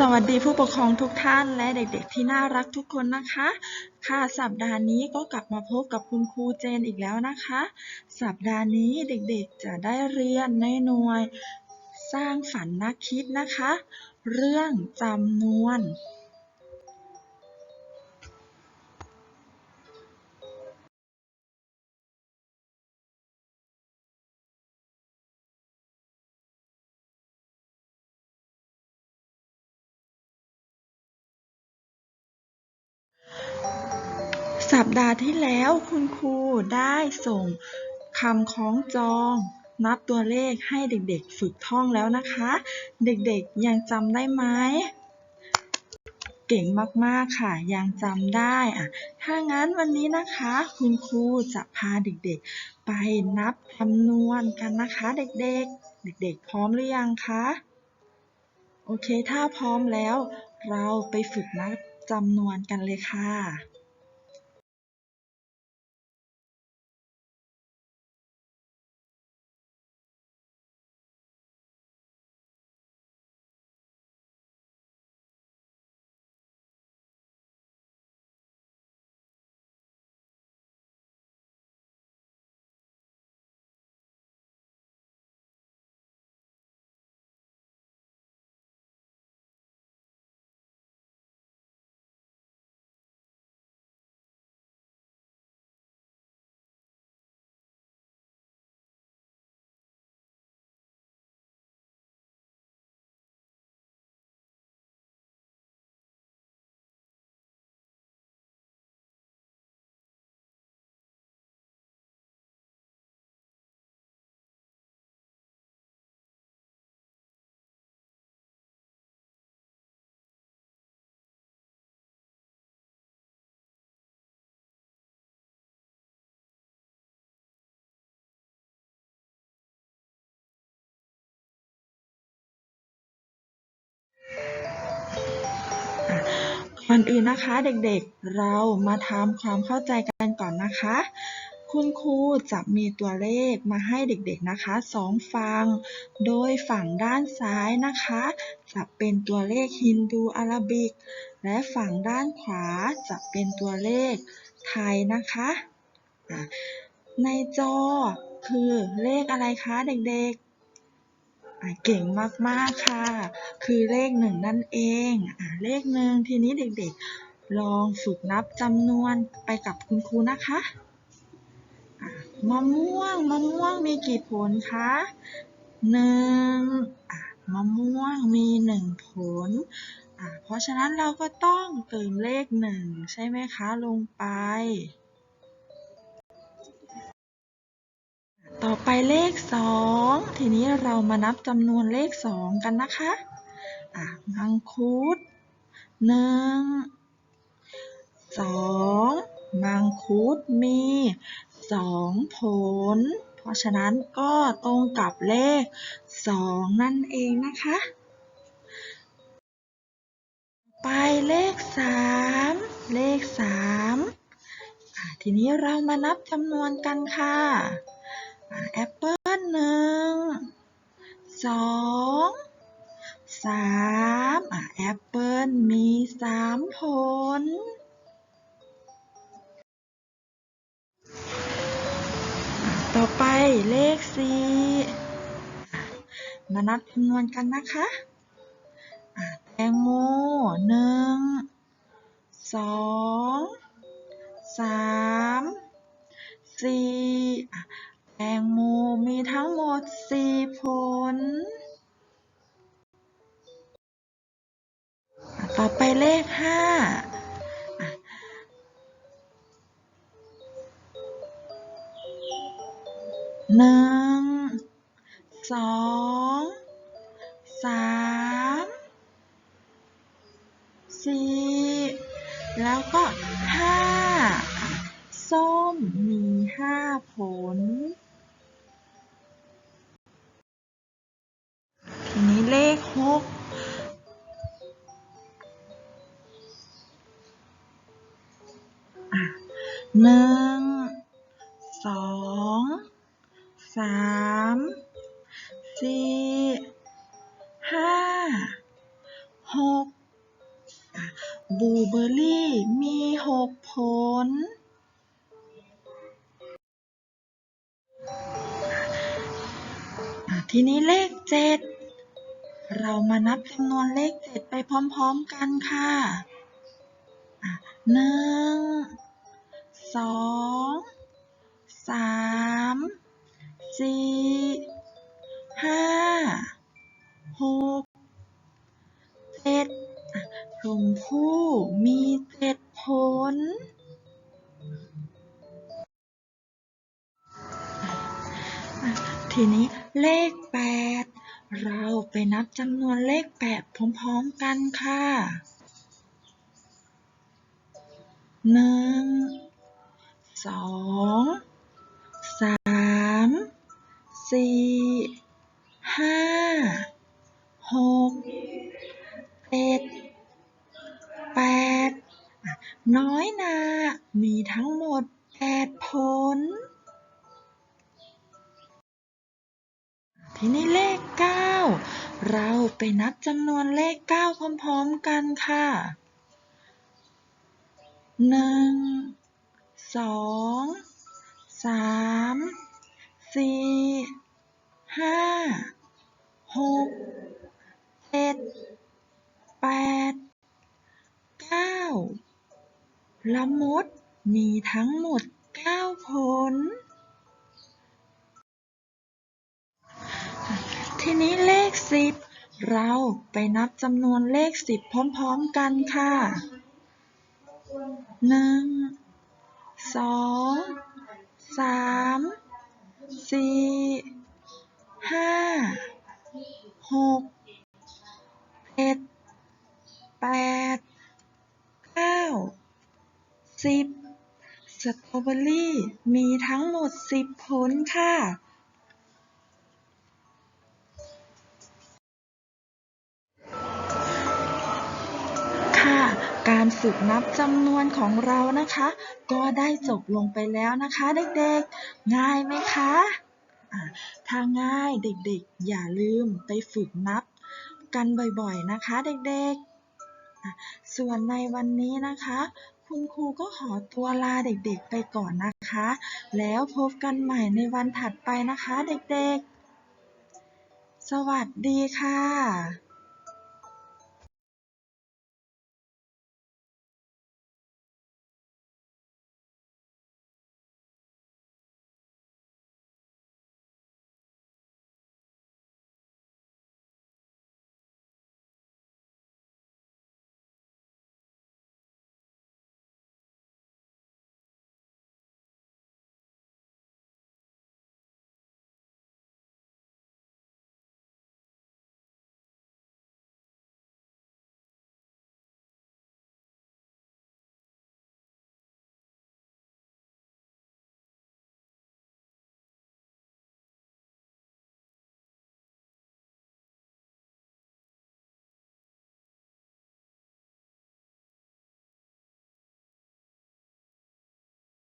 สวัสดีผู้ปกครองทุกท่านและเด็กๆที่น่ารักทุกคนนะคะ ค่ะสัปดาห์นี้ก็กลับมาพบกับคุณครูเจนอีกแล้วนะคะ สัปดาห์นี้เด็กๆจะได้เรียนในหน่วย สร้างฝันนักคิดนะคะ เรื่องจำนวน สัปดาห์ที่แล้วคุณครูได้ส่งคำคล้องจอง นับตัวเลขให้เด็กๆ ฝึกท่องแล้วนะคะ เด็กๆยังจำได้ไหมเก่งมากๆค่ะ ยังจำได้อะถ้างั้นวันนี้นะคะ คุณครูจะพาเด็กๆ ไปนับจำนวนกันนะคะ เด็กๆ เด็กๆ พร้อมหรือยังคะ โอเค ถ้าพร้อมแล้ว เราไปฝึกนับจำนวนกันเลยค่ะ อนอื่นนะคะเด็กๆ เรามาทำความเข้าใจกันก่อนนะคะ คุณครูจะมีตัวเลขมาให้เด็กๆนะคะสองฝั่ง โดยฝั่งด้านซ้ายนะคะ จะเป็นตัวเลขฮินดูอาราบิก และฝั่งด้านขวาจะเป็นตัวเลขไทยนะคะ ในจอคือเลขอะไรคะเด็กๆ เก่งมากๆค่ะ คือเลขหนึ่งนั่นเองอเลขหนึ่งทีนี้เด็กๆ ลองฝึกนับจำนวนไปกับคุณครูนะคะะมะม่วงมะม่วงมีกี่ผลคะหนึ่งมะม่วงมีหนึ่งผล เพราะฉะนั้นเราก็ต้องเติมเลขหนึ่งใช่ไหมคะลงไป ต่อไปเลขสองทีนี้เรามานับจำนวนเลขสองกันนะคะ อะมังคุดหนึ่งสองมังคุดมีสองผล เพราะฉะนั้นก็ตรงกับเลขสองนั่นเองนะคะ ไปเลขสามเลขสามทีนี้เรามานับจำนวนกันค่ะ แอปเปิ้ลหนึ่งสองสามแอปเปิ้ลมีสามผลต่อไปเลขสี่มานับจำนวนกันนะคะแตงโม ขห้าหนึ่งสองสามสี่แล้วก็ห้าส้มมีห้าผล หนึ่งสองสามสี่ห้าหกบูเบอร์รี่มีหกผล ทีนี้เลขเจ็ดเรามานับจำนวนเลขเจ็ดไปพร้อมๆกันค่ะหนึ่ง สองสามสี่ห้าหกเจ็ดอะชมพู่มีเจ็ดผล ทีนี้เลขแปดเราไปนับจำนวนเลขแปดพร้อมๆกันค่ะหนึ่ง สองสามสี่ห้าหกเจ็ดแปดน้อยนา มีทั้งหมดแปดผล ทีนี้เลขเก้าเราไปนับจำนวนเลขเก้าพร้อมๆกันค่ะหนึ่ง สองสามสี่ห้าหกเจ็ดแปดเก้าละมุดมีทั้งหมดเก้าผล ทีนี้เลขสิบเราไปนับจำนวนเลขสิบพร้อมๆกันค่ะหนึ่ง สองสามสี่ห้าหกเจ็ดแปดเก้าสิบสตรอเบอรี่มีทั้งหมดสิบผลค่ะค่ะ การฝึกนับจำนวนของเรานะคะ ก็ได้จบลงไปแล้วนะคะเด็กๆ ง่ายไหมคะถ้าง่ายเด็กๆ อย่าลืมไปฝึกนับกันบ่อยๆนะคะเด็กๆ ส่วนในวันนี้นะคะ คุณครูก็ขอตัวลาเด็กๆไปก่อนนะคะ แล้วพบกันใหม่ในวันถัดไปนะคะเด็กๆ สวัสดีค่ะ